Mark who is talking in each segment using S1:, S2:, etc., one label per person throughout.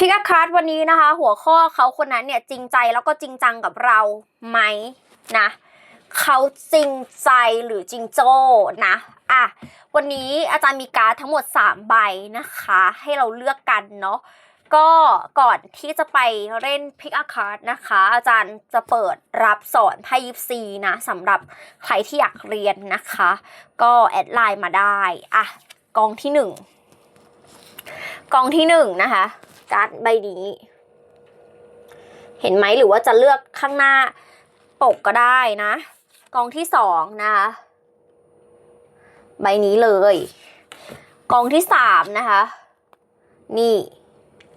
S1: พิกาคาร์ดวันนี้นะคะ หัวข้อเขาคนนั้นเนี่ยจริงใจแล้วก็จริงจังกับเราไหมนะเขาจริงใจหรือจริงโจ้นะอะวันนี้อาจารย์มีการทั้งหมด 3 ใบนะคะ ให้เราเลือกกันเนาะก็ก่อนที่จะไปเล่นพิกอาคาร์ดนะคะ อาจารย์จะเปิดรับสอนไพ่ยิปซีนะสำหรับใครที่อยากเรียนนะคะ ก็แอดไลน์มาได้ อะ กองที่หนึ่งกองที่หนึ่งนะคะ การ์ดใบนี้ เห็นไหมหรือว่าจะเลือกข้างหน้าปกก็ได้นะกองที่สองนะคะใบนี้เลยกองที่สามนะคะ นี่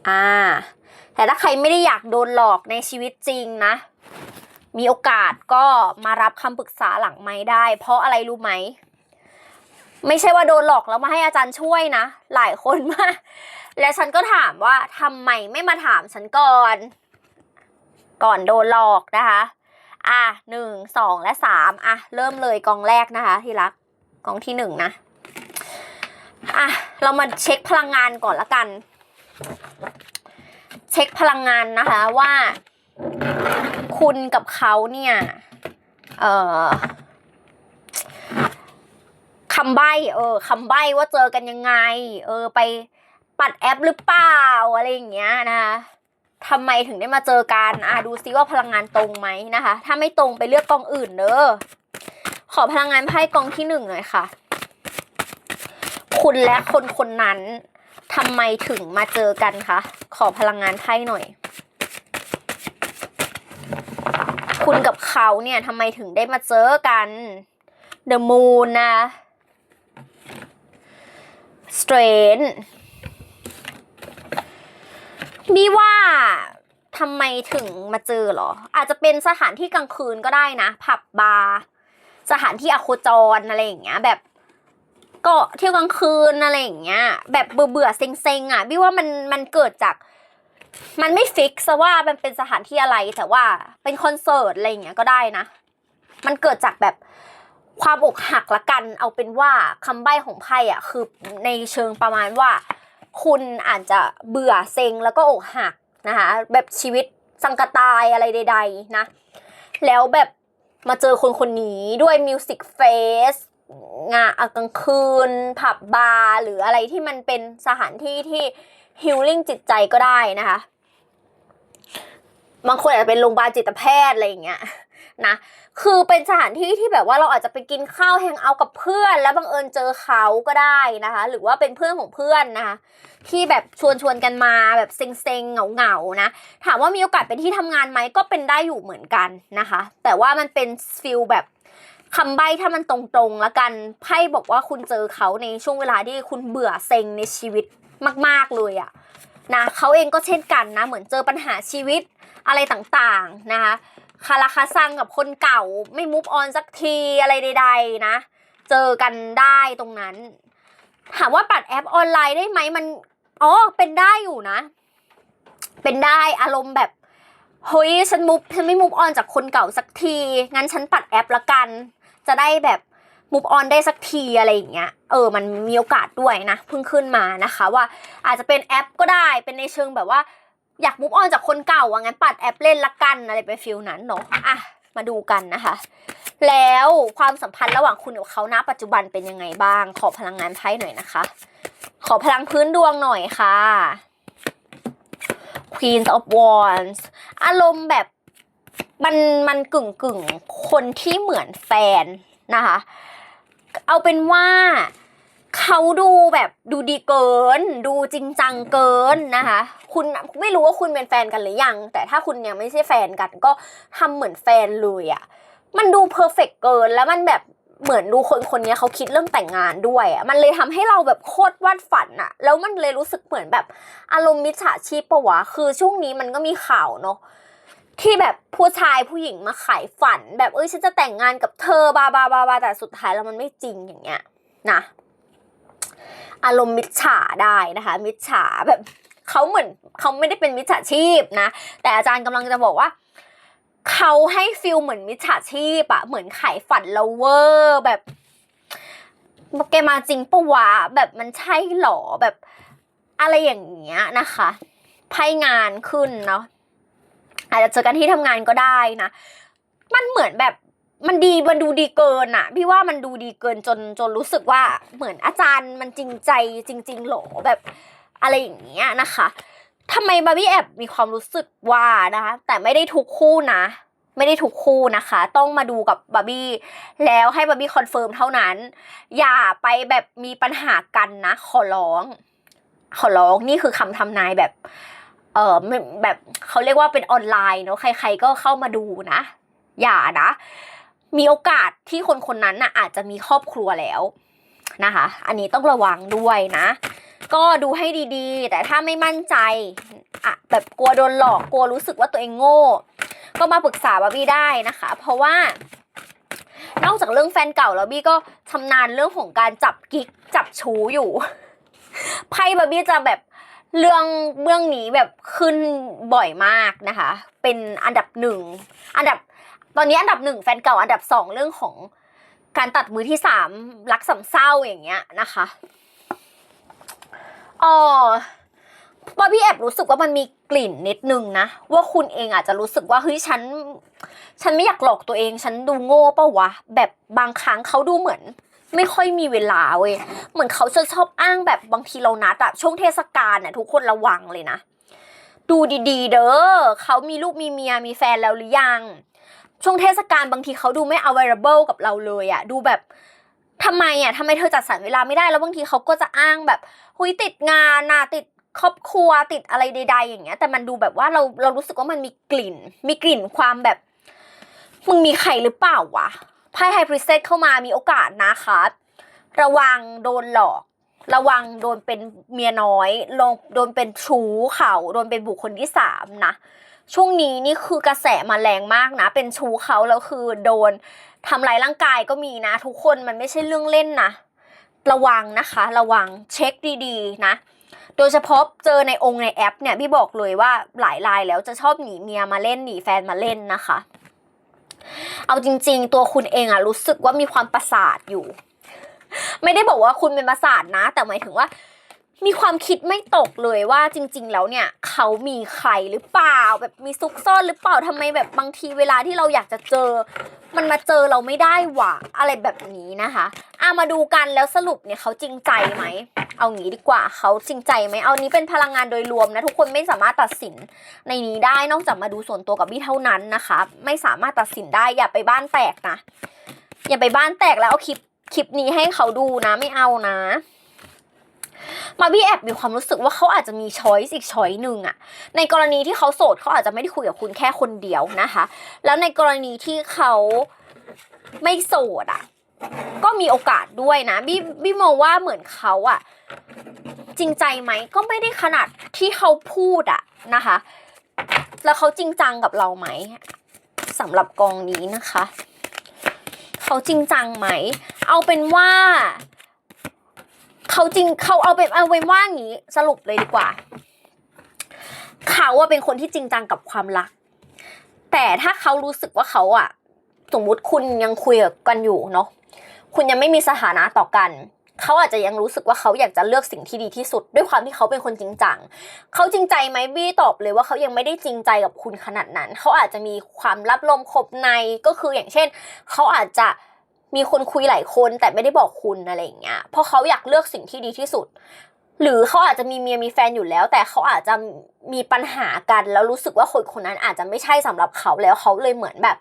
S1: อ่า แต่ถ้าใครไม่ได้อยากโดนหลอกในชีวิตจริงนะ มีโอกาสก็มารับคำปรึกษาหลังไม้ได้ เพราะอะไรรู้ไหม ไม่ใช่ว่าโดนหลอกแล้วมาให้อาจารย์ช่วยนะ หลายคนมาก แล้วฉันก็ถามว่าทำไมไม่มาถามฉันก่อน ก่อนโดนหลอกนะคะ อะหนึ่งสองและสามอะ เริ่มเลยกองแรกนะคะ ที่รักกองที่หนึ่งนะอะเรามาเช็คพลังงานก่อนละกัน เช็คพลังงานนะคะว่า คุณกับเขาเนี่ยเอ่อคำใบ้เออคำใบ้ว่าเจอกันยังไง เออ ไป ปัดแอปหรือเปล่าอะไรอย่างเงี้ยนะคะทำไมถึงได้มาเจอกันอะดูซิว่าพลังงานตรงไหมนะคะ ถ้าไม่ตรงไปเลือกกองอื่นเด้อขอพลังงานไพ่กองที่หนึ่งหน่อยค่ะ คุณและคนคนนั้นทำไมถึงมาเจอกันคะ ขอพลังงานไพ่หน่อย คุณกับเขาเนี่ยทำไมถึงได้มาเจอกัน The Moon นะ Strange นี่ว่าทำไมถึงมาเจอเหรอ อาจจะเป็นสถานที่กลางคืนก็ได้นะ ผับบาร์สถานที่อโคจรอะไรอย่างเงี้ย แบบก็เที่ยวกลางคืนอะไรอย่างเงี้ย แบบเบื่อเบื่อๆเซ็งๆอะพี่ว่ามันมันเกิดจาก มันไม่ฟิกซะว่ามันเป็นสถานที่อะไรแต่ว่าเป็นคอนเสิร์ตอะไรอย่างเงี้ยก็ได้นะ มันเกิดจากแบบความอกหักละกัน เอาเป็นว่าคำใบ้ของไพ่อะ คือในเชิงประมาณว่า คุณอาจจะเบื่อเซ็งแล้วก็อกหักนะคะแบบชีวิตสังกตายอะไรใด ๆ นะ แล้วแบบมาเจอคนคนนี้ด้วยมิวสิกเฟสงานกลางคืน ผับบาร์หรืออะไรที่มันเป็นสถานที่ที่ฮิลลิ่งจิตใจก็ได้นะคะ บางคนอาจจะเป็นโรงพยาบาลจิตแพทย์อะไรอย่างเงี้ย นะ คือเป็นสถานที่ที่แบบว่าเราอาจจะไปกินข้าวแฮงเอากับเพื่อน แล้วบังเอิญเจอเขาก็ได้นะคะ หรือว่าเป็นเพื่อนของเพื่อนนะคะที่แบบชวนชวนกันมาแบบเซ็งๆเหงาๆนะ ถามว่ามีโอกาสเป็นที่ทำงานไหมก็เป็นได้อยู่เหมือนกันนะคะ แต่ว่ามันเป็นฟิลแบบคำใบ้ถ้ามันตรงๆแล้วกันไพ่บอกว่าคุณเจอเขาในช่วงเวลาที่คุณเบื่อเซ็งในชีวิตมาก ๆเลยอะนะเขาเองก็เช่นกันนะ เหมือนเจอปัญหาชีวิตอะไรต่างๆนะคะ คาราคาซังกับคนเก่าไม่มูฟออนสักทีอะไรใด ๆ นะ เจอกันได้ตรงนั้น ถามว่าปัดแอปออนไลน์ได้ไหมมันอ๋อเป็นได้อยู่นะ เป็นได้อารมณ์แบบเฮ้ยฉันมุฟฉันไม่มุฟออนจากคนเก่าสักที งั้นฉันปัดแอปละกัน จะได้แบบมุฟออนได้สักทีอะไรอย่างเงี้ย เออ มันมีโอกาสด้วยนะ เพิ่งขึ้นมานะคะ ว่าอาจจะเป็นแอปก็ได้ เป็นในเชิงแบบว่า อยากมุฟออนจากคนเก่าอะงั้นปัดแอปเล่นละกันอะไรไปฟิลนั้นเนาะอะมาดูกันนะคะ แล้วความสัมพันธ์ระหว่างคุณกับเขาณปัจจุบันเป็นยังไงบ้าง ขอพลังงานไพ่หน่อยนะคะ ขอพลังพื้นดวงหน่อยค่ะ Queen of Wands อารมณ์แบบมันมันกึ่งกึ่งคนที่เหมือนแฟนนะคะ เอาเป็นว่า เขาดูแบบดูดีเกิน ดูจริงจังเกินนะคะ คุณไม่รู้ว่าคุณเป็นแฟนกันหรือยัง แต่ถ้าคุณยังไม่ใช่แฟนกัน ก็ทำเหมือนแฟนเลยอะมันดูเพอร์เฟกเกินแล้วมันแบบเหมือนดูคนคนนี้เขาคิดเรื่องแต่งงานด้วยอะมันเลยทำให้เราแบบโคตรวาดฝันอะ แล้วมันเลยรู้สึกเหมือนแบบอารมณ์มิจฉาชีพปะวะคือช่วงนี้มันก็มีข่าวเนาะที่แบบผู้ชายผู้หญิงมาขายฝัน แบบเอ้ยฉันจะแต่งงานกับเธอบาบาบาบาแต่สุดท้ายแล้วมันไม่จริงอย่างเงี้ยนะ อารมณ์มิจฉาได้นะคะ มิจฉาแบบเขาเหมือนเขาไม่ได้เป็นมิจฉาชีพนะ แต่อาจารย์กำลังจะบอกว่าเขาให้ฟิลเหมือนมิจฉาชีพอะเหมือนขายฝันเราเวอร์แบบแกมาจริงปะวะแบบมันใช่หรอแบบอะไรอย่างเงี้ยนะคะไพ่งานขึ้นเนาะอาจจะเจอกันที่ทำงานก็ได้นะ มันเหมือนแบบ มันดีมันดูดีเกินอะพี่ว่ามันดูดีเกินจนจนรู้สึกว่าเหมือนอาจารย์มันจริงใจจริง ๆหรอแบบอะไรอย่างเงี้ยนะคะทำไมบาร์บี้แอบมีความรู้สึกว่านะคะแต่ไม่ได้ทุกคู่นะ ไม่ได้ทุกคู่นะคะ ต้องมาดูกับบาร์บี้แล้วให้บาร์บี้คอนเฟิร์มเท่านั้น อย่าไปแบบมีปัญหากันนะ ขอร้อง ขอร้องนี่คือคำทำนายแบบ เออแบบเขาเรียกว่าเป็นออนไลน์เนาะใคร ๆก็เข้ามาดูนะ อย่านะ มีโอกาสที่คนคนนั้นน่ะอาจจะมีครอบครัวแล้วนะคะ อันนี้ต้องระวังด้วยนะ ก็ดูให้ดีๆ แต่ถ้าไม่มั่นใจอะแบบกลัวโดนหลอกกลัวรู้สึกว่าตัวเองโง่ ก็มาปรึกษาบาร์บี้ได้นะคะ เพราะว่า นอกจากเรื่องแฟนเก่าแล้วบี้ก็ชำนาญเรื่องของการจับกิ๊กจับชู้อยู่ไพ่บาร์บี้จะแบบเรื่องเรื่องนี้แบบขึ้นบ่อยมากนะคะ เป็นอันดับหนึ่ง อันดับ ตอนนี้อันดับหนึ่งแฟนเก่าอันดับสองเรื่องของการตัดมือที่สามรักสำเศร้าอย่างเงี้ยนะคะอ๋อบาร์บี้แอบรู้สึกว่ามันมีกลิ่นนิดนึงนะ ว่าคุณเองอาจจะรู้สึกว่าเฮ้ยฉัน ฉันไม่อยากหลอกตัวเอง ฉันดูโง่เปะวะ แบบบางครั้งเขาดูเหมือน ไม่ค่อยมีเวลาเว้ยเหมือนเขาจะชอบอ้างแบบบางทีเรานัดอะช่วงเทศกาลน่ะทุกคนระวังเลยนะ ดูดีๆ เด้อเขามีลูกมีเมียมีแฟนแล้วหรือยัง ช่วงเทศกาลบางทีเขาดูไม่ available กับเราเลยอะดูแบบทำไมอะทำไมเธอจัดสรรเวลาไม่ได้แล้วบางทีเขาก็จะอ้างแบบหุยติดงานนะติดครอบครัวติดอะไรใด ๆ อย่างเงี้ย แต่มันดูแบบว่าเราเรารู้สึกว่ามันมีกลิ่น มีกลิ่นความแบบมึงมีใครหรือเปล่าวะไพ่ไฮพริเซตเข้ามามีโอกาสนะคะระวังโดนหลอก ระวังโดนเป็นเมียน้อยลงโดนเป็นชู้เขาโดนเป็นบุคคลที่สามนะ ช่วงนี้นี่คือกระแสมาแรงมากนะ เป็นชู้เขาแล้วคือโดนทำร้ายร่างกายก็มีนะ ทุกคนมันไม่ใช่เรื่องเล่นนะ ระวังนะคะ ระวังเช็คดีๆ นะ โดยเฉพาะเจอในองค์ในแอปเนี่ยพี่บอกเลยว่าหลายรายแล้วจะชอบหนีเมียมาเล่นหนีแฟนมาเล่นนะคะ เอาจริง ๆ ตัวคุณเองอะรู้สึกว่ามีความประสาทอยู่ ไม่ได้บอกว่าคุณเป็นประสาทนะ แต่หมายถึงว่า มีความคิดไม่ตกเลยว่าจริง ๆ แล้วเนี่ยเขามีใครหรือเปล่าแบบมีซุกซ่อนหรือเปล่าทำไมแบบบางทีเวลาที่เราอยากจะเจอ มันมาเจอเราไม่ได้หว่ะอะไรแบบนี้นะคะอะมาดูกันแล้วสรุปเนี่ยเขาจริงใจไหมเอางี้ดีกว่าเขาจริงใจไหมเอานี้เป็นพลังงานโดยรวมนะทุกคนไม่สามารถตัดสินในนี้ได้นอกจากมาดูส่วนตัวกับบี้เท่านั้นนะคะ ไม่สามารถตัดสินได้อย่าไปบ้านแตกนะอย่าไปบ้านแตกแล้วเอาคลิปคลิปนี้ให้เขาดูนะไม่เอานะ มาบี้แอบมีความรู้สึกว่าเขาอาจจะมีช้อยส์อีกช้อยหนึ่งอะในกรณีที่เขาโสดเขาอาจจะไม่ได้คุยกับคุณแค่คนเดียวนะคะ แล้วในกรณีที่เขาไม่โสดอะก็มีโอกาสด้วยนะบี้บี้มองว่าเหมือนเขาอะจริงใจไหมก็ไม่ได้ขนาดที่เขาพูดอะนะคะ แล้วเขาจริงจังกับเราไหมสำหรับกองนี้นะคะ เขาจริงจังไหม เอาเป็นว่า เขาจริงเขาเอาเป็นเอาเป็นว่างี้สรุปเลยดีกว่า เขาอะเป็นคนที่จริงจังกับความรัก แต่ถ้าเขารู้สึกว่าเขาอะสมมุติคุณยังคุยกันอยู่เนาะคุณยังไม่มีสถานะต่อกัน เขาอาจจะยังรู้สึกว่าเขาอยากจะเลือกสิ่งที่ดีที่สุด ด้วยความที่เขาเป็นคนจริงจัง เขาจริงใจไหมบี้ตอบเลยว่าเขายังไม่ได้จริงใจกับคุณขนาดนั้น เขาอาจจะมีความรับลมคบในก็คืออย่างเช่น เขาอาจจะ มีคนคุยหลายคนแต่ไม่ได้บอกคุณอะไรอย่างเงี้ยเพราะเขาอยากเลือกสิ่งที่ดีที่สุด หรือเขาอาจจะมีเมียมีแฟนอยู่แล้ว แต่เขาอาจจะมีปัญหากันแล้วรู้สึกว่าคนคนนั้นอาจจะไม่ใช่สำหรับเขาแล้วเขาเลยเหมือนแบบ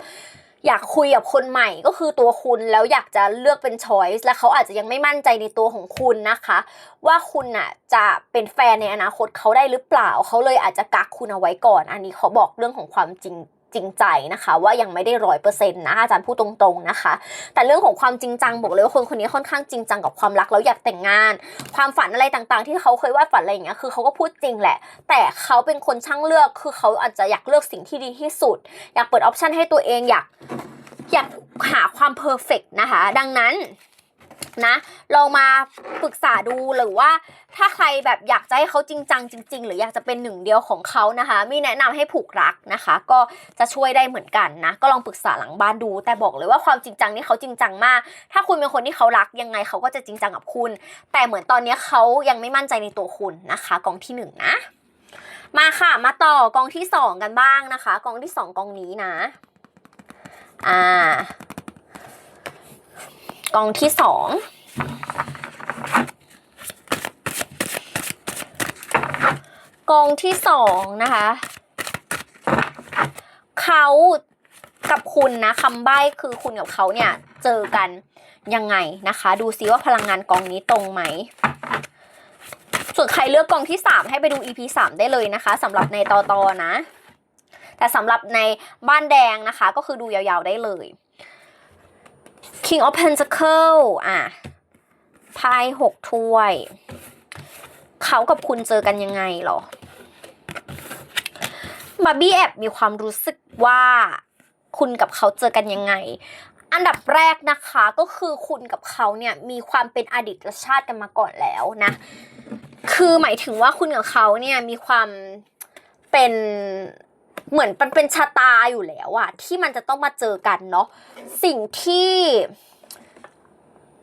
S1: อยากคุยกับคนใหม่ก็คือตัวคุณแล้วอยากจะเลือกเป็นช้อยส์และเขาอาจจะยังไม่มั่นใจในตัวของคุณนะคะ ว่าคุณน่ะจะเป็นแฟนในอนาคตเขาได้หรือเปล่าเขาเลยอาจจะกักคุณเอาไว้ก่อน อันนี้เขาบอกเรื่องของความจริง จริงใจนะคะ ว่ายังไม่ได้ร้อยเปอร์เซ็นต์นะอาจารย์พูดตรงๆนะคะ แต่เรื่องของความจริงจังบอกเลยว่าคนคนนี้ค่อนข้างจริงจังกับความรักแล้วอยากแต่งงาน ความฝันอะไรต่างๆ ที่เขาเคยวาดฝันอะไรอย่างเงี้ยคือเขาก็พูดจริงแหละ แต่เขาเป็นคนช่างเลือกคือเขาอาจจะอยากเลือกสิ่งที่ดีที่สุด อยากเปิดออปชันให้ตัวเองอยากอยากหาความเพอร์เฟกนะคะดังนั้น นะลองมาปรึกษาดูหรือว่าถ้าใครแบบอยากจะให้เขาจริงจังจริง ๆ หรืออยากจะเป็นหนึ่งเดียวของเขานะคะ มีแนะนำให้ผูกรักนะคะ ก็จะช่วยได้เหมือนกันนะ ก็ลองปรึกษาหลังบ้านดู แต่บอกเลยว่าความจริงจังนี่เขาจริงจังมาก ถ้าคุณเป็นคนที่เขารักยังไงเขาก็จะจริงจังกับคุณ แต่เหมือนตอนนี้เขายังไม่มั่นใจในตัวคุณนะคะกองที่หนึ่งนะมาค่ะมาต่อกองที่สองกันบ้างนะคะ กองที่สองกองนี้นะ อ่า กองที่สองกองที่สองนะคะ เขากับคุณนะคำใบ้คือคุณกับเขาเนี่ยเจอกันยังไงนะคะ ดูซิว่าพลังงานกองนี้ตรงไหม ส่วนใครเลือกกองที่ 3 ให้ไปดู EP 3 ได้เลยนะคะสำหรับในตอตอนะ แต่สำหรับในบ้านแดงนะคะ ก็คือดูยาวๆได้เลย King of Pentacle อะไพ่หกถ้วย เขากับคุณเจอกันยังไงหรอ บาร์บี้แอบมีความรู้สึกว่าคุณกับเขาเจอกันยังไง อันดับแรกนะคะก็คือคุณกับเขาเนี่ยมีความเป็นอดีตชาติกันมาก่อนแล้วนะ คือหมายถึงว่าคุณกับเขาเนี่ยมีความเป็น เหมือนมันเป็นชะตาอยู่แล้วอะที่มันจะต้องมาเจอกันเนาะสิ่งที่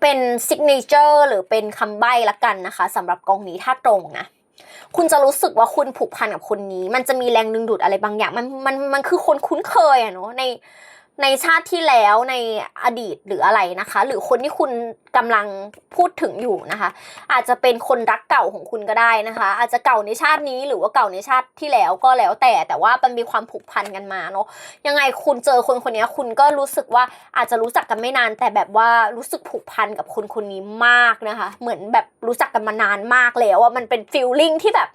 S1: เป็นซิกเนเจอร์หรือเป็นคำใบ้ละกันนะคะสำหรับกองนี้ถ้าตรงนะคุณจะรู้สึกว่าคุณผูกพันกับคนนี้ มันจะมีแรงดึงดูดอะไรบางอย่าง มันมันมันคือคนคุ้นเคยอะเนาะใน ในชาติที่แล้วในอดีตหรืออะไรนะคะ หรือคนที่คุณกำลังพูดถึงอยู่นะคะ อาจจะเป็นคนรักเก่าของคุณก็ได้นะคะ อาจจะเก่าในชาตินี้หรือว่าเก่าในชาติที่แล้วก็แล้วแต่แต่ว่ามันมีความผูกพันกันมาเนาะยังไงคุณเจอคนคนนี้คุณก็รู้สึกว่าอาจจะรู้จักกันไม่นาน แต่แบบว่ารู้สึกผูกพันกับคนคนนี้มากนะคะ เหมือนแบบรู้จักกันมานานมากแล้วอะมันเป็นฟีลลิ่งที่แบบ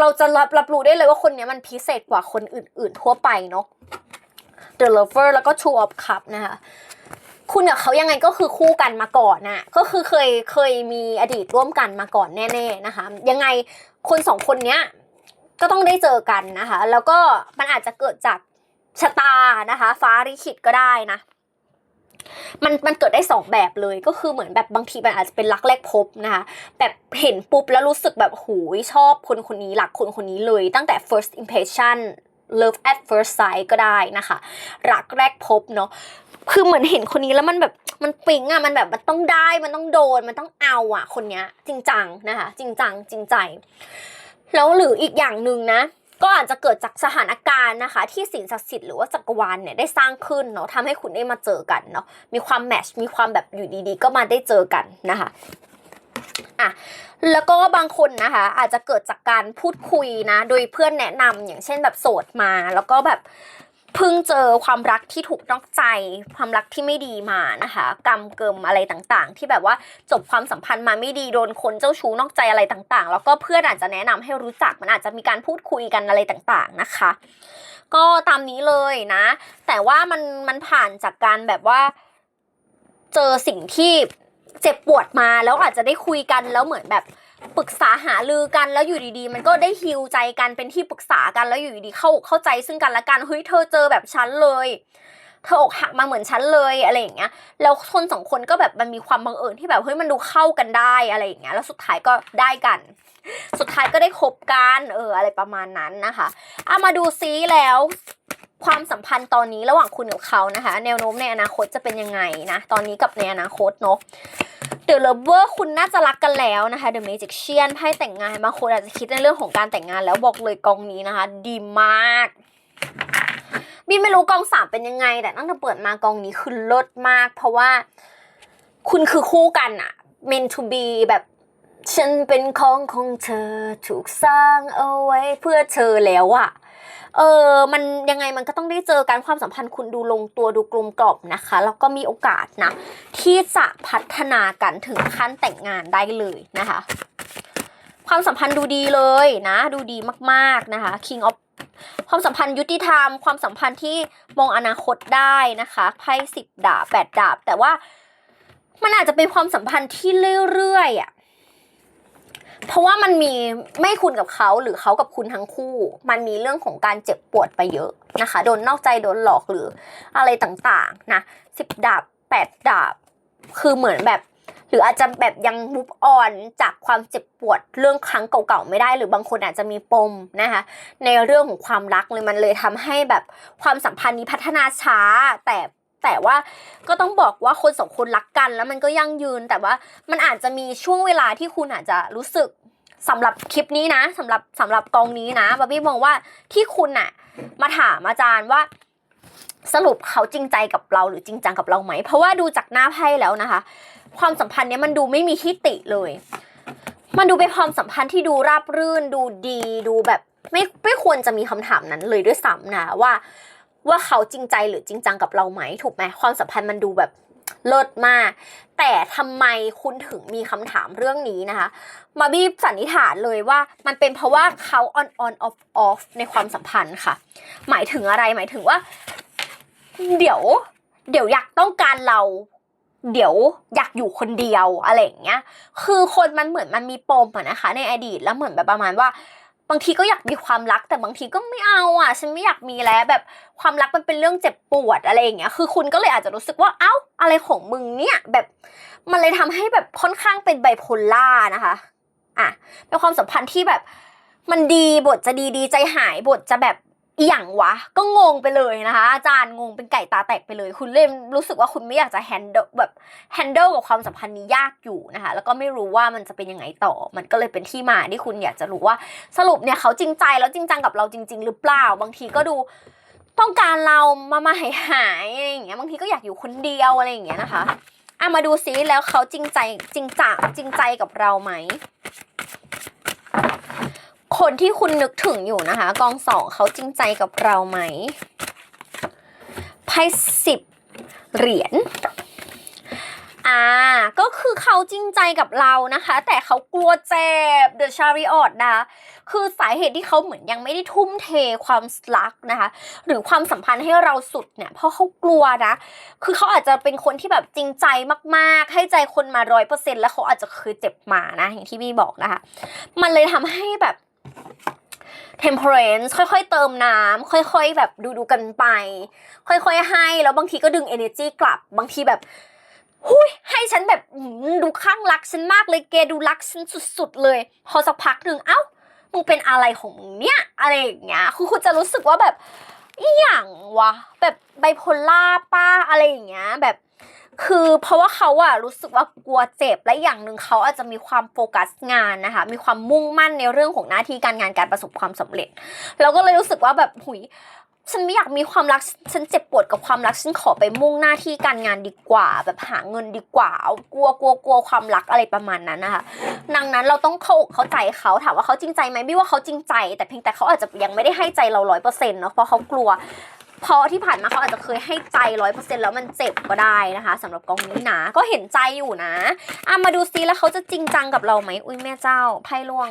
S1: เราจะรับรับรู้ได้เลยว่าคนนี้มันพิเศษกว่าคนอื่น ๆ ทั่วไปเนาะ The Lover แล้วก็ Two of Cup นะคะคุณกับเขายังไงก็คือคู่กันมาก่อนน่ะก็คือเคยเคยมีอดีตร่วมกันมาก่อนแน่ ๆนะคะ ยังไงคนสองคนเนี้ยก็ต้องได้เจอกันนะคะ แล้วก็มันอาจจะเกิดจากชะตานะคะ ฟ้าริขิตก็ได้นะ มันมันเกิดได้สองแบบเลยก็คือเหมือนแบบบางทีมันอาจจะเป็นรักแรกพบนะคะ แบบเห็นปุ๊บแล้วรู้สึกแบบหูยชอบคนคนนี้รักคนคนนี้เลยตั้งแต่ first impression love at first sight ก็ได้นะคะ รักแรกพบเนาะคือเหมือนเห็นคนนี้แล้วมันแบบมันปิ๊งอะมันแบบมันต้องได้มันต้องโดนมันต้องเอาอะคนเนี้ย จริงจังนะคะ จริงจังจริงใจ แล้วหรืออีกอย่างหนึ่งนะก็อาจจะเกิดจากสถานการณ์นะคะ ที่สิ่งศักดิ์สิทธิ์หรือว่าจักรวาลเนี่ยได้สร้างขึ้นเนาะทำให้คุณได้มาเจอกันเนาะมีความแมชมีความแบบอยู่ดีๆ ก็มาได้เจอกันนะคะ อะแล้วก็บางคนนะคะ อาจจะเกิดจากการพูดคุยนะ โดยเพื่อนแนะนำอย่างเช่นแบบโสดมา แล้วก็แบบเพิ่งเจอความรักที่ถูกนอกใจ ความรักที่ไม่ดีมานะคะ กรรมเกิมอะไรต่างๆ ที่แบบว่าจบความสัมพันธ์มาไม่ดีโดนคนเจ้าชู้นอกใจอะไรต่างๆ แล้วก็เพื่อนอาจจะแนะนำให้รู้จักมันอาจจะมีการพูดคุยกันอะไรต่างๆนะคะ ก็ตามนี้เลยนะ แต่ว่ามันมันผ่านจากการแบบว่า เจอสิ่งที่ เจ็บปวดมาแล้วอาจจะได้คุยกันแล้วเหมือนแบบปรึกษาหารือกันแล้วอยู่ดีๆ มันก็ได้ฮิวใจกันเป็นที่ปรึกษากันแล้วอยู่ดีๆเข้าเข้าใจซึ่งกันและกันเฮ้ยเธอเจอแบบฉันเลยเธออกหักมาเหมือนฉันเลยอะไรอย่างเงี้ย แล้วคนสองคนก็แบบมันมีความบังเอิญที่แบบเฮ้ยมันดูเข้ากันได้อะไรอย่างเงี้ย แล้วสุดท้ายก็ได้กัน สุดท้ายก็ได้คบกันเอออะไรประมาณนั้นนะคะเอามาดูซิแล้ว ความสัมพันธ์ตอนนี้ระหว่างคุณกับเขานะคะ แนวโน้มในอนาคตจะเป็นยังไงนะ ตอนนี้กับในอนาคตเนาะ The Lover คุณน่าจะรักกันแล้วนะคะ The Magician ไพ่แต่งงานบางคนอาจจะคิดในเรื่องของการแต่งงานแล้วบอกเลยกองนี้นะคะ ดีมากบีไม่รู้กองสามเป็นยังไง แต่ตั้งแต่เปิดมากองนี้คือลิศมาก เพราะว่าคุณคือคู่กันอะ meant to be แบบ ฉันเป็นของของเธอถูกสร้างเอาไว้เพื่อเธอแล้วอะ เออมันยังไงมันก็ต้องได้เจอกันความสัมพันธ์คุณดูลงตัวดูกลมกล่อมนะคะ แล้วก็มีโอกาสนะ ที่จะพัฒนากันถึงขั้นแต่งงานได้เลยนะคะ ความสัมพันธ์ดูดีเลยนะ ดูดีมากๆนะคะ King of ความสัมพันธ์ยุติธรรม ความสัมพันธ์ที่มองอนาคตได้นะคะไพ่สิบดาบแปดดาบ แต่ว่ามันอาจจะเป็นความสัมพันธ์ที่เรื่อยๆอะ เพราะว่ามันมีไม่คุณกับเขาหรือเขากับคุณทั้งคู่ มันมีเรื่องของการเจ็บปวดไปเยอะนะคะ โดนนอกใจโดนหลอกหรืออะไรต่างๆนะสิบดาบแปดดาบ คือเหมือนแบบ หรืออาจจะแบบยังมุฟออนจากความเจ็บปวดเรื่องครั้งเก่าๆไม่ได้ หรือบางคนอาจจะมีปมนะคะ ในเรื่องของความรักเลยมันเลยทำให้แบบความสัมพันธ์นี้พัฒนาช้าแต่ แต่ว่าก็ต้องบอกว่าคนสองคนรักกัน แล้วมันก็ยั่งยืน แต่ว่ามันอาจจะมีช่วงเวลาที่คุณอาจจะรู้สึกสำหรับคลิปนี้นะสำหรับสำหรับกองนี้นะบาร์บี้มองว่าที่คุณน่ะมาถามอาจารย์ว่าสรุปเขาจริงใจกับเราหรือจริงจังกับเราไหม เพราะว่าดูจากหน้าไพ่แล้วนะคะ ความสัมพันธ์เนี้ยมันดูไม่มีที่ติเลย มันดูเป็นความสัมพันธ์ที่ดูราบรื่น ดูดี ดูแบบไม่ไม่ควรจะมีคำถามนั้นเลยด้วยซ้ำนะว่า ว่าเขาจริงใจหรือจริงจังกับเราไหมถูกไหมความสัมพันธ์มันดูแบบเลิศมาก แต่ทำไมคุณถึงมีคำถามเรื่องนี้นะคะ มาบี้สันนิษฐานเลยว่ามันเป็นเพราะว่าเขา on on off off ในความสัมพันธ์ค่ะ หมายถึงอะไรหมายถึงว่า เดี๋ยว เดี๋ยวอยากต้องการเรา เดี๋ยวอยากอยู่คนเดียวอะไรอย่างเงี้ย คือคนมันเหมือนมันมีปมอะนะคะ ในอดีตแล้วเหมือนแบบประมาณว่า บางทีก็อยากมีความรักแต่บางทีก็ไม่เอาอะ ฉันไม่อยากมีแล้วแบบความรักมันเป็นเรื่องเจ็บปวดอะไรอย่างเงี้ยคือคุณก็เลยอาจจะรู้สึกว่าเอ้าอะไรของมึงเนี่ยแบบมันเลยทำให้แบบค่อนข้างเป็นไบโพล่านะคะอะเป็นความสัมพันธ์ที่แบบมันดีบทจะดีดีใจหายบทจะแบบ อหย่างวะ ก็งงไปเลยนะคะ อาจารย์งงเป็นไก่ตาแตกไปเลย คุณเล่มรู้สึกว่าคุณไม่อยากจะแฮนดิลแบบแฮนเดิลกับความสัมพันธ์นี้ยากอยู่นะคะ แล้วก็ไม่รู้ว่ามันจะเป็นยังไงต่อ มันก็เลยเป็นที่มาที่คุณอยากจะรู้ว่า สรุปเนี่ยเขาจริงใจแล้วจริงจังกับเราจริง ๆ หรือเปล่า บางทีก็ดูต้องการเรามามาหายหายอะไรอย่างเงี้ย บางทีก็อยากอยู่คนเดียวอะไรอย่างเงี้ยนะคะอะมาดูซิแล้วเขาจริงใจจริงจังจริงใจกับเราไหม คนที่คุณนึกถึงอยู่นะคะ กองสองเขาจริงใจกับเราไหมไพ่สิบเหรียญอ่า ก็คือเขาจริงใจกับเรานะคะ แต่เขากลัวเจ็บ The Chariot นะคะคือสาเหตุที่เขาเหมือนยังไม่ได้ทุ่มเทความรักนะคะ หรือความสัมพันธ์ให้เราสุดเนี่ย เพราะเขากลัวนะ คือเขาอาจจะเป็นคนที่แบบจริงใจมากๆ ให้ใจคนมาร้อยเปอร์เซ็นแล้วเขาอาจจะเคยเจ็บมานะ อย่างที่บี้บอกนะคะ มันเลยทำให้แบบ temperance ค่อยๆ เติมน้ำค่อยๆ แบบดูดูกันไป ค่อยๆ ให้ แล้วบางทีก็ดึง energy กลับ บางทีแบบหุยให้ฉันแบบดูข้างรักฉันมากเลยเกดูรักฉันสุดๆเลย พอสักพักหนึ่งเอ้ามึงเป็นอะไรของมึงเนี่ย อะไรอย่างเงี้ยคือคุณจะรู้สึกว่าแบบอย่างวะแบบไบโพล่าป้าอะไรอย่างเงี้ยแบบ คือเพราะว่าเขาอะรู้สึกว่ากลัวเจ็บและอย่างหนึ่งเขาอาจจะมีความโฟกัสงานนะคะ มีความมุ่งมั่นในเรื่องของหน้าที่การงานการประสบความสำเร็จ เราก็เลยรู้สึกว่าแบบหุยฉันไม่อยากมีความรักฉันเจ็บปวดกับความรักฉันขอไปมุ่งหน้าที่การงานดีกว่า แบบหาเงินดีกว่ากลัวกลัวกลัวความรักอะไรประมาณนั้นนะคะดังนั้นเราต้องเข้าอกเข้าใจเขาถามว่าเขาจริงใจไหมไม่ว่าเขาจริงใจ แต่เพียงแต่เขาอาจจะยังไม่ได้ให้ใจเราร้อยเปอร์เซ็นต์เนาะเพราะเขากลัว เพราะที่ผ่านมาเขาอาจจะเคยให้ใจร้อยเปอร์เซ็นต์แล้วมันเจ็บก็ได้นะคะสำหรับกองนี้นะ ก็เห็นใจอยู่นะอะมาดูซิแล้วเขาจะจริงจังกับเราไหมอุ้ยแม่เจ้าไพ่ล่วง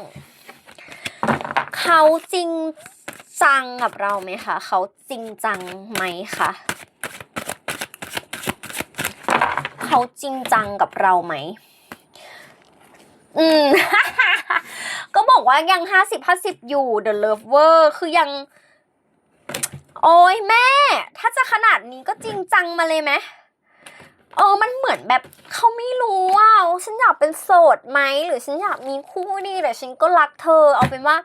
S1: เขาจริงจังกับเราไหมคะเขาจริงจังไหมคะเขาจริงจังกับเราไหมอืม ก็บอกว่ายังห้าสิบห้าสิบอยู่ The Lover คือยัง โอ้ยแม่ ถ้าจะขนาดนี้ก็จริงจังมาเลยไหมเออ มันเหมือนแบบเขาไม่รู้ว่าฉันอยากเป็นโสดไหม หรือฉันอยากมีคู่ดีแต่ฉันก็รักเธอ เอาเป็นว่า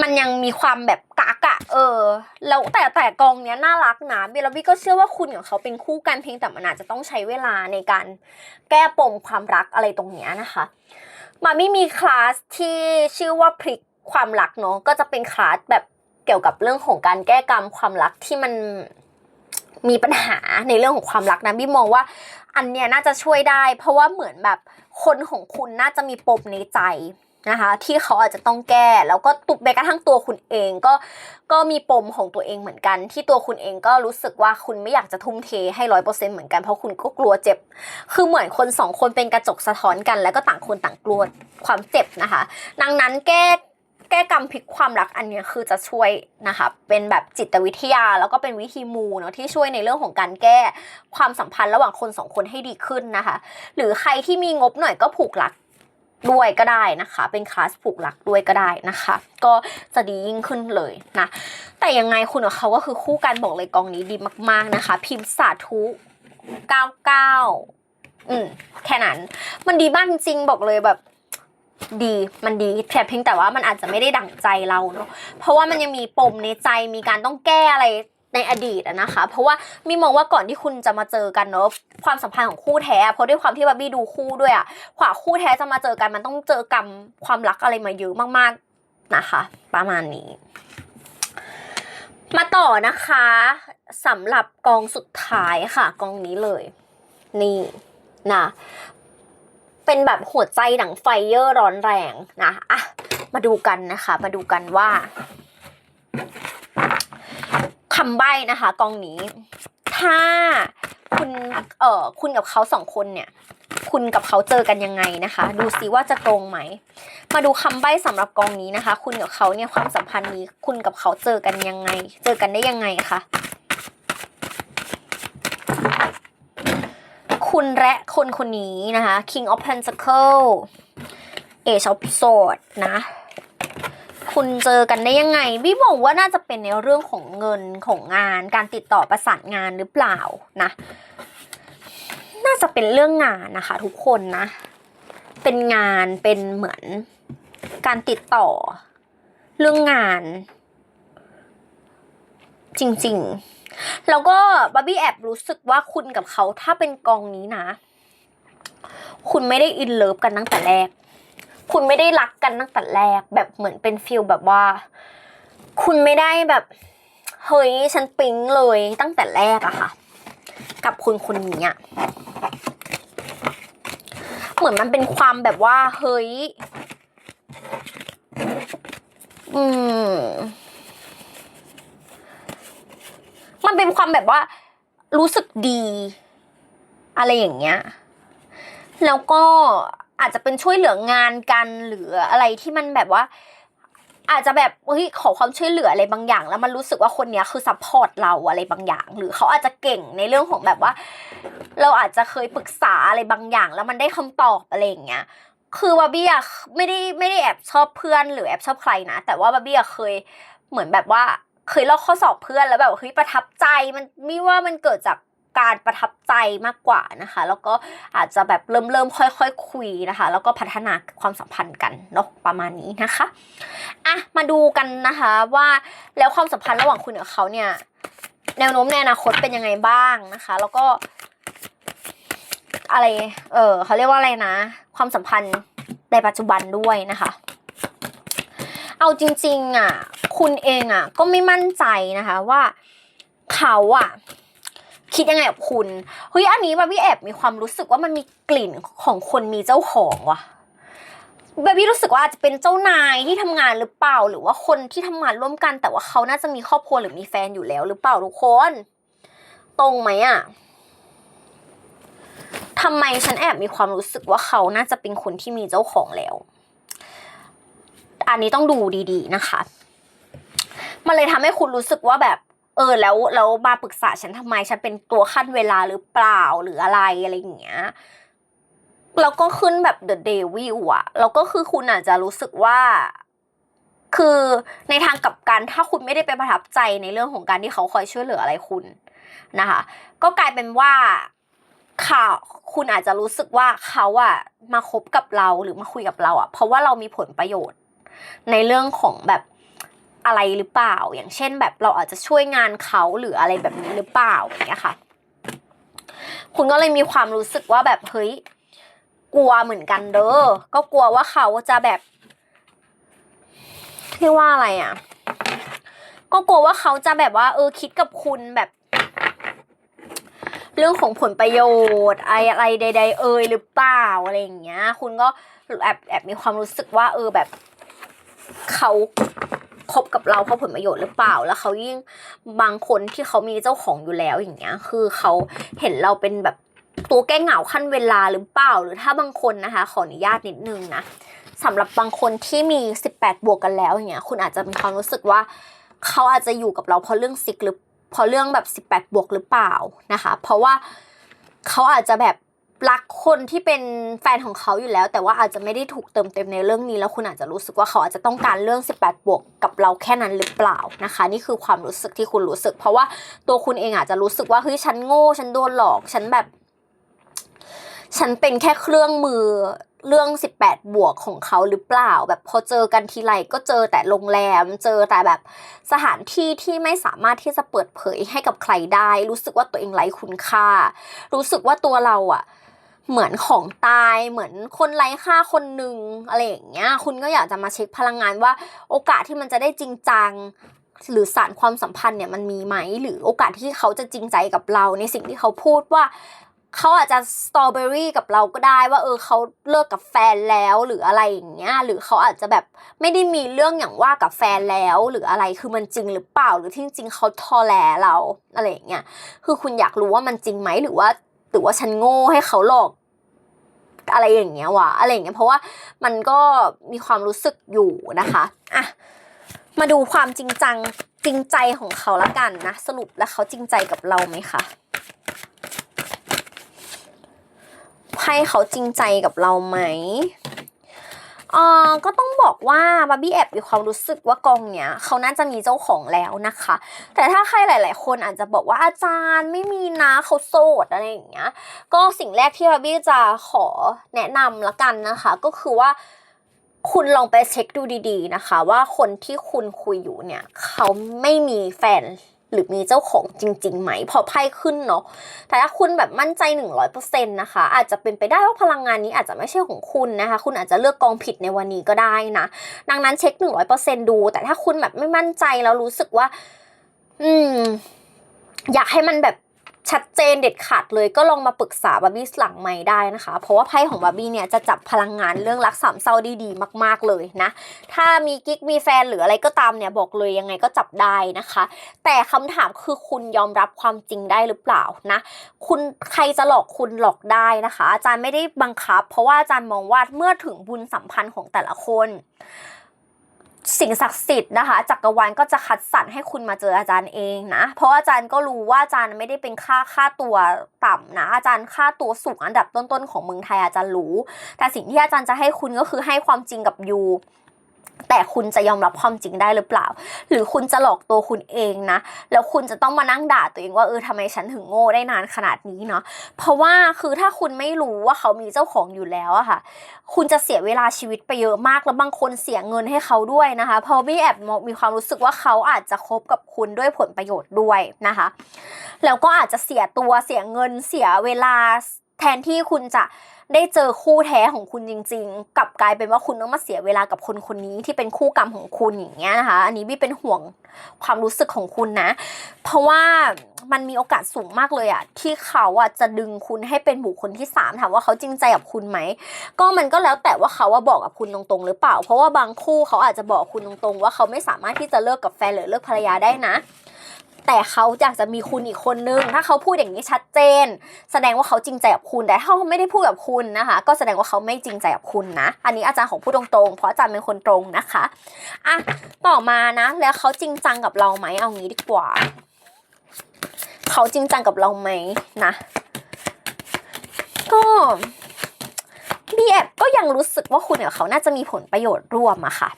S1: มันยังมีความแบบกักะ เออ แล้วแต่แต่กองเนี้ยน่ารักนะเบลลบี้ก็เชื่อว่าคุณกับเขาเป็นคู่กันเพียงแต่มันอาจจะต้องใช้เวลาในการแก้ปมความรักอะไรตรงเนี้ยนะคะ มาไม่มีคลาสที่ชื่อว่าพลิกความรักเนาะ ก็จะเป็นคลาสแบบ เกี่ยวกับเรื่องของการแก้กรรมความรักที่มันมีปัญหาในเรื่องของความรักนะบี้มองว่า อันเนี้ยน่าจะช่วยได้ เพราะว่าเหมือนแบบคนของคุณน่าจะมีปมในใจนะคะที่เขาอาจจะต้องแก้แล้วก็ตุกแม้กระทั่งตัวคุณเองก็ก็มีปมของตัวเองเหมือนกัน ที่ตัวคุณเองก็รู้สึกว่าคุณไม่อยากจะทุ่มเทให้ร้อยเปอร์เซ็นต์เหมือนกันเพราะคุณก็กลัวเจ็บ คือเหมือนคนสองคนเป็นกระจกสะท้อนกัน แล้วก็ต่างคนต่างกลัวความเจ็บนะคะ ดังนั้นแก้ แก้กรรมพลิกความรักอันนี้คือจะช่วยนะคะเป็นแบบจิตวิทยาแล้วก็เป็นวิธีมูเนาะที่ช่วยในเรื่องของการแก้ความสัมพันธ์ระหว่างคนสองคนให้ดีขึ้นนะคะ หรือใครที่มีงบหน่อยก็ผูกรักด้วยก็ได้นะคะ เป็นคลาสผูกรักด้วยก็ได้นะคะ ก็จะดียิ่งขึ้นเลยนะ แต่ยังไงคุณกับเขาก็คือคู่กันบอกเลยกองนี้ดีมาก ๆนะคะ พิมพ์สาธุ99อืมแค่นั้น มันดีมากจริงๆบอกเลยแบบ ดีมันดีแต่เพียงแต่ว่ามันอาจจะไม่ได้ดั่งใจเราเนาะเพราะว่ามันยังมีปมในใจมีการต้องแก้อะไรในอดีตอะนะคะ เพราะว่ามีมองว่าก่อนที่คุณจะมาเจอกันเนอะความสัมพันธ์ของคู่แท้ เพราะด้วยความที่บาร์บี้ดูคู่ด้วยอะกว่าคู่แท้จะมาเจอกันมันต้องเจอกรรมความรักอะไรมาเยอะมากๆนะคะ ประมาณนี้ มาต่อนะคะสำหรับกองสุดท้ายค่ะ กองนี้เลย นี่นะ เป็นแบบหัวใจหนังไฟเยอร์ร้อนแรงนะอะมาดูกันนะคะ มาดูกันว่าคำใบ้นะคะกองนี้ ถ้าคุณเอ่อคุณกับเขาสองคนเนี่ย คุณกับเขาเจอกันยังไงนะคะ ดูซิว่าจะตรงไหม มาดูคำใบ้สำหรับกองนี้นะคะ คุณกับเขาเนี่ยความสัมพันธ์นี้ คุณกับเขาเจอกันยังไง เจอกันได้ยังไงคะ คุณและคนคนนี้นะคะ King of Pentacle Ace of Swords นะ คุณเจอกันได้ยังไงพี่บอกว่าน่าจะเป็นในเรื่องของเงินของงาน การติดต่อประสานงานหรือเปล่านะ น่าจะเป็นเรื่องงานนะคะ ทุกคนนะ เป็นงานเป็นเหมือนการติดต่อเรื่องงาน จริงๆ แล้วก็บาร์บี้แอบรู้สึกว่าคุณกับเขาถ้าเป็นกองนี้นะ คุณไม่ได้อินเลิฟกันตั้งแต่แรก คุณไม่ได้รักกันตั้งแต่แรก แบบเหมือนเป็นฟิลแบบว่า คุณไม่ได้แบบเฮ้ยฉันปิ๊งเลยตั้งแต่แรกอะค่ะ กับคุณคนนี้อะเหมือนมันเป็นความแบบว่า เฮ้ย อืม มันเป็นความแบบว่ารู้สึกดี อะไรอย่างเงี้ย แล้วก็อาจจะเป็นช่วยเหลืองานกันหรืออะไรที่มันแบบว่า อาจจะแบบเฮ้ยขอความช่วยเหลืออะไรบางอย่าง แล้วมันรู้สึกว่าคนเนี้ยคือซัพพอร์ตเราอะไรบางอย่าง หรือเขาอาจจะเก่งในเรื่องของแบบว่า เราอาจจะเคยปรึกษาอะไรบางอย่าง แล้วมันได้คำตอบอะไรอย่างเงี้ยคือบาร์บี้อะไม่ได้ไม่ได้แอบชอบเพื่อนหรือแอบชอบใครนะแต่ว่าบาร์บี้อะเคยเหมือนแบบว่า เคยลอกข้อสอบเพื่อนแล้วแบบเฮ้ยประทับใจมันไม่ว่ามันเกิดจากการประทับใจมากกว่านะคะ แล้วก็อาจจะแบบเริ่มเริ่มค่อยๆคคุยนะคะ แล้วก็พัฒนาความสัมพันธ์กันเนาะประมาณนี้นะคะอะมาดูกันนะคะว่าแล้วความสัมพันธ์ระหว่างคุณกับเขาเนี่ยแนวโน้มในอนาคตเป็นยังไงบ้างนะคะ แล้วก็ อะไร เออเขาเรียกว่าอะไรนะ ความสัมพันธ์ในปัจจุบันด้วยนะคะ เอาจริง ๆ อะ คุณเองอะ ก็ไม่มั่นใจนะคะว่าเขาอะ คิดยังไงกับคุณเฮ้ยอันนี้บาร์บี้แอบมีความรู้สึกว่ามันมีกลิ่นของคนมีเจ้าของว่ะบาร์บี้รู้สึกว่าอาจจะเป็นเจ้านายที่ทำงานหรือเปล่า หรือว่าคนที่ทำงานร่วมกัน แต่ว่าเขาน่าจะมีครอบครัวหรือมีแฟนอยู่แล้ว หรือเปล่าทุกคน ตรงไหมอะทำไมฉันแอบมีความรู้สึกว่าเขาน่าจะเป็นคนที่มีเจ้าของแล้ว อันนี้ต้องดูดีๆนะคะ มันเลยทำให้คุณรู้สึกว่าแบบ เออ แล้วแล้วมาปรึกษาฉันทำไม ฉันเป็นตัวขั้นเวลาหรือเปล่าหรืออะไรอะไรอย่างเงี้ยแล้วก็ขึ้นแบบเดอะเดวิลอะแล้วก็คือคุณอาจจะรู้สึกว่า คือในทางกลับกันถ้าคุณไม่ได้ไปประทับใจในเรื่องของการที่เขาคอยช่วยเหลืออะไรคุณนะคะ ก็กลายเป็นว่าข่าวคุณอาจจะรู้สึกว่าเขาอะมาคบกับเราหรือมาคุยกับเราอะเพราะว่าเรามีผลประโยชน์ ในเรื่องของแบบอะไรหรือเปล่า อย่างเช่นแบบเราอาจจะช่วยงานเขาหรืออะไรแบบนี้หรือเปล่าอย่างเงี้ยค่ะ คุณก็เลยมีความรู้สึกว่าแบบเฮ้ยกลัวเหมือนกันเด้อ ก็กลัวว่าเขาจะแบบเรียกว่าอะไรอะ ก็กลัวว่าเขาจะแบบว่า เออคิดกับคุณแบบ เรื่องของผลประโยชน์อะไรอะไรใด ๆ เอ่ยหรือเปล่าอะไรอย่างเงี้ย คุณก็แอบแอบมีความรู้สึกว่า เออแบบ เขาคบกับเราเพราะผลประโยชน์หรือเปล่า แล้วเขายิ่งบางคนที่เขามีเจ้าของอยู่แล้วอย่างเงี้ย คือเขาเห็นเราเป็นแบบตัวแก้เหงาขั้นเวลาหรือเปล่า หรือถ้าบางคนนะคะ ขออนุญาตนิดนึงนะสำหรับบางคนที่มี 18 บวกกันแล้วอย่างเงี้ย คุณอาจจะมีความรู้สึกว่า เขาอาจจะอยู่กับเราเพราะเรื่องซิกหรือเพราะเรื่องแบบ 18 บวกหรือเปล่านะคะ เพราะว่าเขาอาจจะแบบ รักคนที่เป็นแฟนของเขาอยู่แล้ว แต่ว่าอาจจะไม่ได้ถูกเติมเต็มในเรื่องนี้ แล้วคุณอาจจะรู้สึกว่าเขาอาจจะต้องการเรื่อง 18 บวกกับเราแค่นั้นหรือเปล่านะคะ นี่คือความรู้สึกที่คุณรู้สึก เพราะว่าตัวคุณเองอาจจะรู้สึกว่าเฮ้ยฉันโง่ฉันโดนหลอกฉันแบบ ฉันเป็นแค่เครื่องมือเรื่อง 18 บวกของเขาหรือเปล่า แบบพอเจอกันทีไรก็เจอแต่โรงแรม เจอแต่แบบสถานที่ที่ไม่สามารถที่จะเปิดเผยให้กับใครได้ รู้สึกว่าตัวเองไร้คุณค่า รู้สึกว่าตัวเราอะ เหมือนของตายเหมือนคนไร้ค่าคนหนึ่งอะไรอย่างเงี้ย คุณก็อยากจะมาเช็คพลังงานว่าโอกาสที่มันจะได้จริงจังหรือสารความสัมพันธ์เนี่ยมันมีไหม หรือโอกาสที่เขาจะจริงใจกับเราในสิ่งที่เขาพูดว่าเขาอาจจะสตรอเบอรี่กับเราก็ได้ว่าเออเขาเลิกกับแฟนแล้วหรืออะไรอย่างเงี้ยหรือเขาอาจจะแบบไม่ได้มีเรื่องอย่างว่ากับแฟนแล้ว หรืออะไรคือมันจริงหรือเปล่าหรือที่จริงเขาทอแลเราอะไรอย่างเงี้ยคือคุณอยากรู้ว่ามันจริงไหมหรือว่าหรือว่าฉันโง่ให้เขาหลอก อะไรอย่างเงี้ยวะอะไรอย่างเงี้ยเพราะว่ามันก็มีความรู้สึกอยู่นะคะอะมาดูความจริงจังจริงใจของเขาละกันนะ สรุปแล้วเขาจริงใจกับเราไหมคะให้เขาจริงใจกับเราไหม เอ่อก็ต้องบอกว่าบาร์บี้แอบมีความรู้สึกว่ากองเนี้ยเขาน่าจะมีเจ้าของแล้วนะคะ แต่ถ้าใครหลาย ๆ คนอาจจะบอกว่าอาจารย์ไม่มีนะเขาโสดอะไรอย่างเงี้ย ก็สิ่งแรกที่บาร์บี้จะขอแนะนำละกันนะคะ ก็คือว่าคุณลองไปเช็คดูดี ๆ นะคะ ว่าคนที่คุณคุยอยู่เนี่ย เขาไม่มีแฟน หรือมีเจ้าของจริงๆไหมพอไพ่ขึ้นเนาะแต่ถ้าคุณแบบมั่นใจ 100%นะคะ อาจจะเป็นไปได้ว่าพลังงานนี้อาจจะไม่ใช่ของคุณนะคะ คุณอาจจะเลือกกองผิดในวันนี้ก็ได้นะ ดังนั้นเช็ค 100%ดู แต่ถ้าคุณแบบไม่มั่นใจแล้วรู้สึกว่า อืม อยากให้มันแบบ ชัดเจนเด็ดขาดเลยก็ลองมาปรึกษาบาร์บี้หลังไม่ได้นะคะ เพราะว่าไพ่ของบาร์บี้เนี่ยจะจับพลังงานเรื่องรักสามเศร้าด้ดีมาก ๆเลยนะ ถ้ามีกิ๊กมีแฟนหรืออะไรก็ตามเนี่ยบอกเลยยังไงก็จับได้นะคะ แต่คำถามคือคุณยอมรับความจริงได้หรือเปล่านะ คุณใครจะหลอกคุณหลอกได้นะคะ อาจารย์ไม่ได้บังคับ เพราะว่าอาจารย์มองว่าเมื่อถึงบุญสัมพันธ์ของแต่ละคน สิ่งศักดิ์สิทธิ์นะคะจักรวาลก็จะคัดสรรให้คุณมาเจออาจารย์เองนะ เพราะอาจารย์ก็รู้ว่าอาจารย์ไม่ได้เป็นค่าค่าตัวต่ำนะ อาจารย์ค่าตัวสูงอันดับต้นๆของเมืองไทยอาจารย์รู้ แต่สิ่งที่อาจารย์จะให้คุณก็คือให้ความจริงกับยู แต่คุณจะยอมรับความจริงได้หรือเปล่า หรือคุณจะหลอกตัวคุณเองนะ แล้วคุณจะต้องมานั่งด่าตัวเองว่าเออทำไมฉันถึงโง่ได้นานขนาดนี้เนาะเพราะว่าคือถ้าคุณไม่รู้ว่าเขามีเจ้าของอยู่แล้วอะค่ะ คุณจะเสียเวลาชีวิตไปเยอะมากแล้วบางคนเสียเงินให้เขาด้วยนะคะเพราะพี่แอบมีความรู้สึกว่าเขาอาจจะคบกับคุณด้วยผลประโยชน์ด้วยนะคะ แล้วก็อาจจะเสียตัวเสียเงินเสียเวลาแทนที่คุณจะ ได้เจอคู่แท้ของคุณจริง ๆ กลับกลายเป็นว่าคุณต้องมาเสียเวลากับคนคนนี้ที่เป็นคู่กรรมของคุณอย่างเงี้ยนะคะ อันนี้พี่เป็นห่วงความรู้สึกของคุณนะ เพราะว่ามันมีโอกาสสูงมากเลยอะที่เขาอะจะดึงคุณให้เป็นบุคคลที่สามถามว่าเขาจริงใจกับคุณไหม ก็มันก็แล้วแต่ว่าเขาว่าบอกกับคุณตรงๆ หรือเปล่า เพราะว่าบางคู่เขาอาจจะบอกคุณตรงๆ ว่าเขาไม่สามารถที่จะเลิกกับแฟนหรือเลิกภรรยาได้นะ แต่เขาอยากจะมีคุณอีกคนนึง ถ้าเขาพูดอย่างนี้ชัดเจน แสดงว่าเขาจริงใจกับคุณ แต่ถ้าเขาไม่ได้พูดกับคุณนะคะ ก็แสดงว่าเขาไม่จริงใจกับคุณนะ อันนี้อาจารย์ของพูดตรงๆ เพราะอาจารย์เป็นคนตรงนะคะอะต่อมานะ แล้วเขาจริงจังกับเราไหมเอางี้ดีกว่า เขาจริงจังกับเราไหมนะ ก็บีแอบก็ยังรู้สึกว่าคุณกับเขาน่าจะมีผลประโยชน์ร่วมอะค่ะ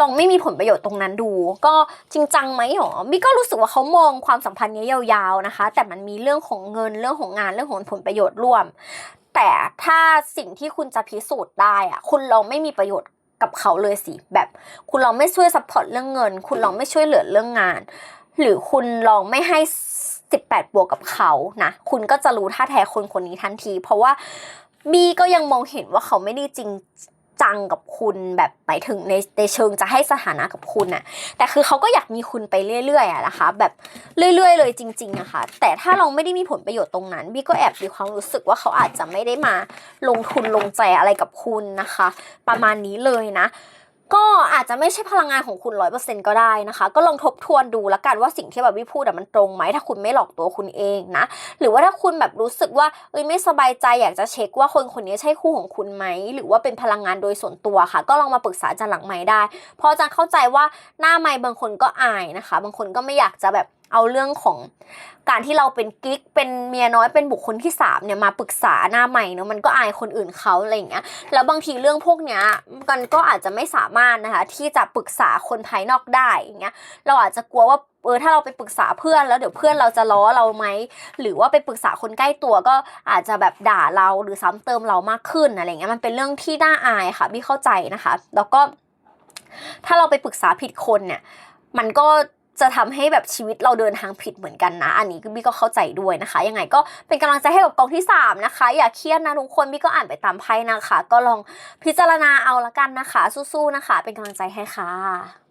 S1: ลองไม่มีผลประโยชน์ตรงนั้นดู ก็จริงจังไหมหรอบีก็รู้สึกว่าเขามองความสัมพันธ์นี้ยาวๆนะคะ แต่มันมีเรื่องของเงินเรื่องของงานเรื่องของผลประโยชน์ร่วม แต่ถ้าสิ่งที่คุณจะพิสูจน์ได้อะคุณลองไม่มีประโยชน์กับเขาเลยสิแบบคุณลองไม่ช่วยซัพพอร์ตเรื่องเงิน คุณลองไม่ช่วยเหลือเรื่องงาน หรือคุณลองไม่ให้18บวกกับเขานะ คุณก็จะรู้ท่าแท้คนคนนี้ทันที เพราะว่าบีก็ยังมองเห็นว่าเขาไม่ได้จริง จังกับคุณแบบหมายถึงในในเชิงจะให้สถานะกับคุณน่ะแต่คือเขาก็อยากมีคุณไปเรื่อยๆอะนะคะ แบบเรื่อย ๆ เลยจริงๆอะค่ะแต่ถ้าเราไม่ได้มีผลประโยชน์ตรงนั้นบี้ก็แอบมีความรู้สึกว่าเขาอาจจะไม่ได้มาลงทุนลงใจอะไรกับคุณนะคะ ประมาณนี้เลยนะ ก็อาจจะไม่ใช่พลังงานของคุณร้อยเปอร์เซ็นก็ได้นะคะ ก็ลองทบทวนดูแล้วกันว่าสิ่งที่แบบวิพูดแต่มันตรงไหมถ้าคุณไม่หลอกตัวคุณเองนะ หรือว่าถ้าคุณแบบรู้สึกว่าเอ้ยไม่สบายใจอยากจะเช็คว่าคนคนนี้ใช่คู่ของคุณไหมหรือว่าเป็นพลังงานโดยส่วนตัวค่ะ ก็ลองมาปรึกษาจันหลังไม้ได้ เพราะจะเข้าใจว่าหน้าไม้บางคนก็อายนะคะ บางคนก็ไม่อยากจะแบบ เอาเรื่องของการที่เราเป็นกิ๊กเป็นเมียน้อยเป็นบุคคลที่สามเนี่ยมาปรึกษาหน้าใหม่เนาะมันก็อายคนอื่นเขาอะไรอย่างเงี้ยแล้วบางทีเรื่องพวกเนี้ยมันก็อาจจะไม่สามารถนะคะที่จะปรึกษาคนภายนอกได้อย่างเงี้ยเราอาจจะกลัวว่าเออถ้าเราไปปรึกษาเพื่อนแล้วเดี๋ยวเพื่อนเราจะล้อเราไหมหรือว่าไปปรึกษาคนใกล้ตัวก็อาจจะแบบด่าเราหรือซ้ำเติมเรามากขึ้นอะไรเงี้ยมันเป็นเรื่องที่น่าอายค่ะพี่เข้าใจนะคะ แล้วก็ถ้าเราไปปรึกษาผิดคนเนี่ยมันก็ จะทำให้แบบชีวิตเราเดินทางผิดเหมือนกันนะ อันนี้บี้ก็เข้าใจด้วยนะคะ ยังไงก็เป็นกำลังใจให้กับกองที่สามนะคะ อย่าเครียดนะทุกคนบี้ก็อ่านไปตามไพ่นะคะ ก็ลองพิจารณาเอาละกันนะคะ สู้ๆนะคะ เป็นกำลังใจให้ค่ะ